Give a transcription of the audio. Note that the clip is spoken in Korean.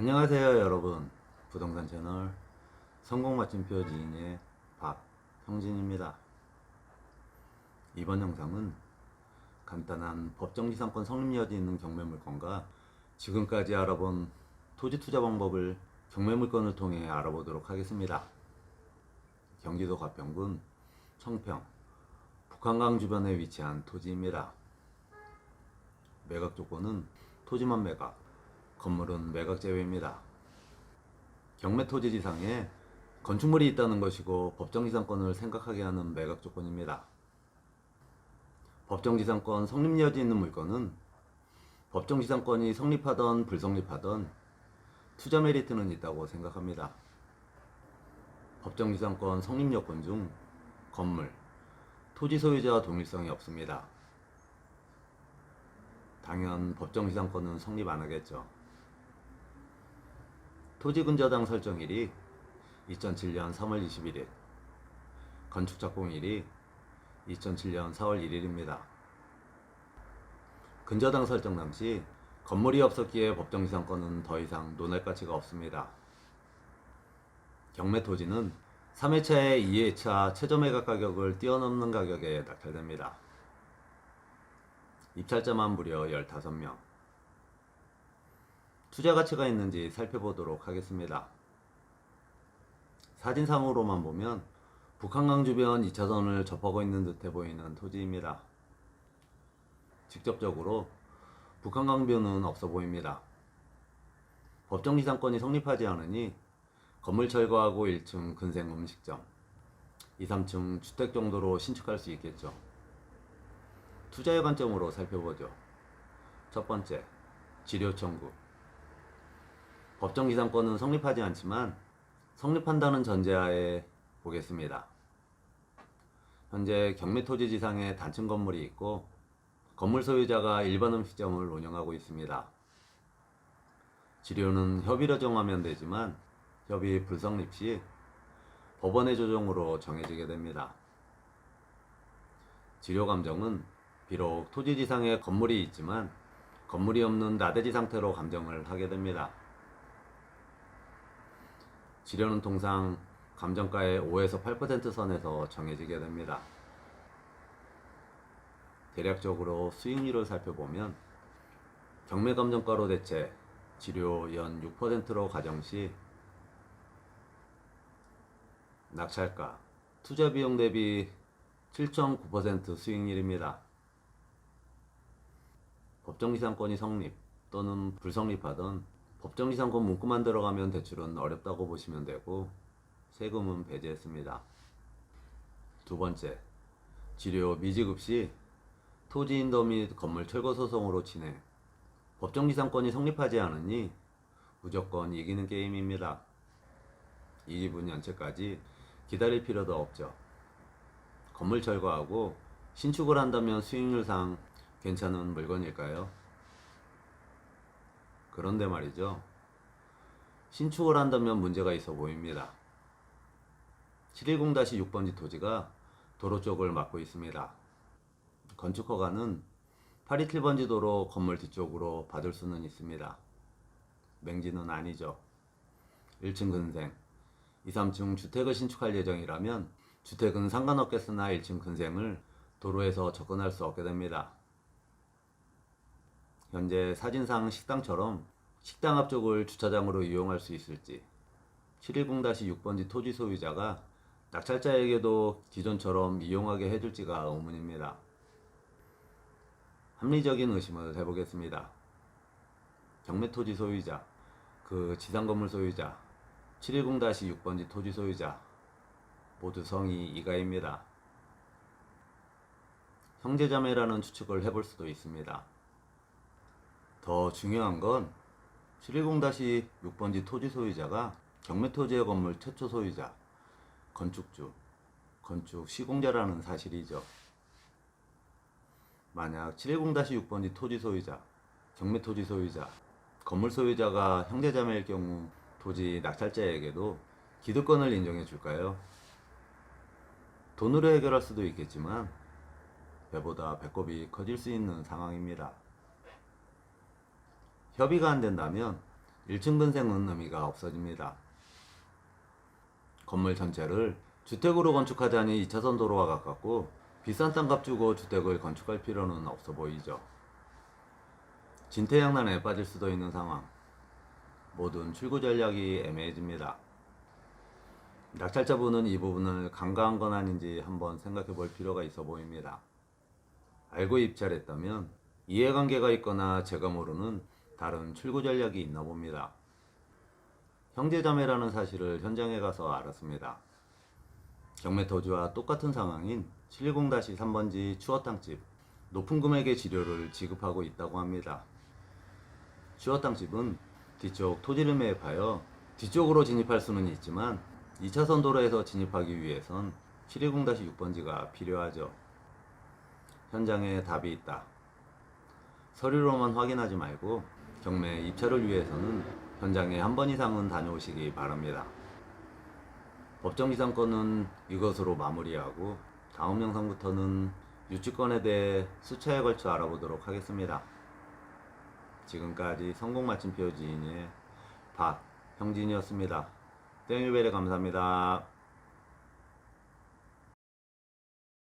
안녕하세요 여러분. 부동산 채널 성공 마침표 지인의 박형진입니다. 이번 영상은 간단한 법정지상권 성립 여지 있는 경매물건과 지금까지 알아본 토지 투자 방법을 경매물건을 통해 알아보도록 하겠습니다. 경기도 가평군 청평 북한강 주변에 위치한 토지입니다. 매각 조건은 토지만 매각 건물은 매각 제외입니다. 경매 토지 지상에 건축물이 있다는 것이고 법정지상권을 생각하게 하는 매각 조건입니다. 법정지상권 성립 여지 있는 물건은 법정지상권이 성립하던 불성립하던 투자 메리트는 있다고 생각합니다. 법정지상권 성립 여건 중 건물, 토지 소유자 동일성이 없습니다. 당연 법정지상권은 성립 안 하겠죠. 토지근저당 설정일이 2007년 3월 21일, 건축작공일이 2007년 4월 1일입니다. 근저당 설정 당시 건물이 없었기에 법정지상권은 더 이상 논할 가치가 없습니다. 경매 토지는 3회차에 2회차 최저 매각 가격을 뛰어넘는 가격에 낙찰됩니다. 입찰자만 무려 15명. 투자 가치가 있는지 살펴보도록 하겠습니다. 사진상으로만 보면 북한강 주변 2차선을 접하고 있는 듯해 보이는 토지입니다. 직접적으로 북한강뷰는 없어 보입니다. 법정지상권이 성립하지 않으니 건물 철거하고 1층 근생 음식점, 2, 3층 주택 정도로 신축할 수 있겠죠. 투자의 관점으로 살펴보죠. 첫 번째, 지료 청구. 법정 기상권은 성립하지 않지만 성립한다는 전제하에 보겠습니다. 현재 경매토지 지상에 단층 건물이 있고 건물 소유자가 일반 음식점을 운영하고 있습니다. 지료는 협의로 정하면 되지만 협의 불성립 시 법원의 조정으로 정해지게 됩니다. 지료 감정은 비록 토지 지상에 건물이 있지만 건물이 없는 나대지 상태로 감정을 하게 됩니다. 지료는 통상 감정가의 5에서 8% 선에서 정해지게 됩니다. 대략적으로 수익률을 살펴보면 경매 감정가로 대체 지료 연 6%로 가정 시 낙찰가 투자 비용 대비 7.9% 수익률입니다. 법정지상권이 성립 또는 불성립하던 법정지상권 문구만 들어가면 대출은 어렵다고 보시면 되고 세금은 배제했습니다. 두 번째, 지료 미지급 시 토지 인도 및 건물 철거 소송으로 진행. 법정지상권이 성립하지 않으니 무조건 이기는 게임입니다. 이 기분 연체까지 기다릴 필요도 없죠. 건물 철거하고 신축을 한다면 수익률상 괜찮은 물건일까요? 그런데 말이죠. 신축을 한다면 문제가 있어 보입니다. 710-6번지 토지가 도로 쪽을 막고 있습니다. 건축 허가는 827번지 도로 건물 뒤쪽으로 받을 수는 있습니다. 맹지는 아니죠. 1층 근생, 2, 3층 주택을 신축할 예정이라면 주택은 상관없겠으나 1층 근생을 도로에서 접근할 수 없게 됩니다. 현재 사진상 식당처럼 식당 앞쪽을 주차장으로 이용할 수 있을지 710-6번지 토지 소유자가 낙찰자에게도 기존처럼 이용하게 해줄지가 의문입니다. 합리적인 의심을 해보겠습니다. 경매 토지 소유자, 그 지상 건물 소유자, 710-6번지 토지 소유자 모두 성이 이가입니다. 형제자매라는 추측을 해볼 수도 있습니다. 더 중요한 건 710-6번지 토지 소유자가 경매 토지의 건물 최초 소유자, 건축주, 건축 시공자라는 사실이죠. 만약 710-6번지 토지 소유자, 경매 토지 소유자, 건물 소유자가 형제자매일 경우 토지 낙찰자에게도 기득권을 인정해 줄까요? 돈으로 해결할 수도 있겠지만 배보다 배꼽이 커질 수 있는 상황입니다. 협의가 안 된다면 1층 근생은 의미가 없어집니다. 건물 전체를 주택으로 건축하자니 2차선 도로와 가깝고 비싼 땅값 주고 주택을 건축할 필요는 없어 보이죠. 진퇴양난에 빠질 수도 있는 상황. 모든 출구 전략이 애매해집니다. 낙찰자분은 이 부분을 간과한 건 아닌지 한번 생각해 볼 필요가 있어 보입니다. 알고 입찰했다면 이해관계가 있거나 제가 모르는 다른 출구 전략이 있나 봅니다. 형제자매라는 사실을 현장에 가서 알았습니다. 경매 토지와 똑같은 상황인 710-3번지 추어탕집 높은 금액의 지료를 지급하고 있다고 합니다. 추어탕집은 뒤쪽 토지를 매입하여 뒤쪽으로 진입할 수는 있지만 2차선 도로에서 진입하기 위해선 720-6번지가 필요하죠. 현장에 답이 있다. 서류로만 확인하지 말고 경매 입찰을 위해서는 현장에 한 번 이상은 다녀오시기 바랍니다. 법정 기상권은 이것으로 마무리하고 다음 영상부터는 유치권에 대해 수차에 걸쳐 알아보도록 하겠습니다. 지금까지 성공 맞춤표 지인의 박형진이었습니다. 땡유벨에 감사합니다.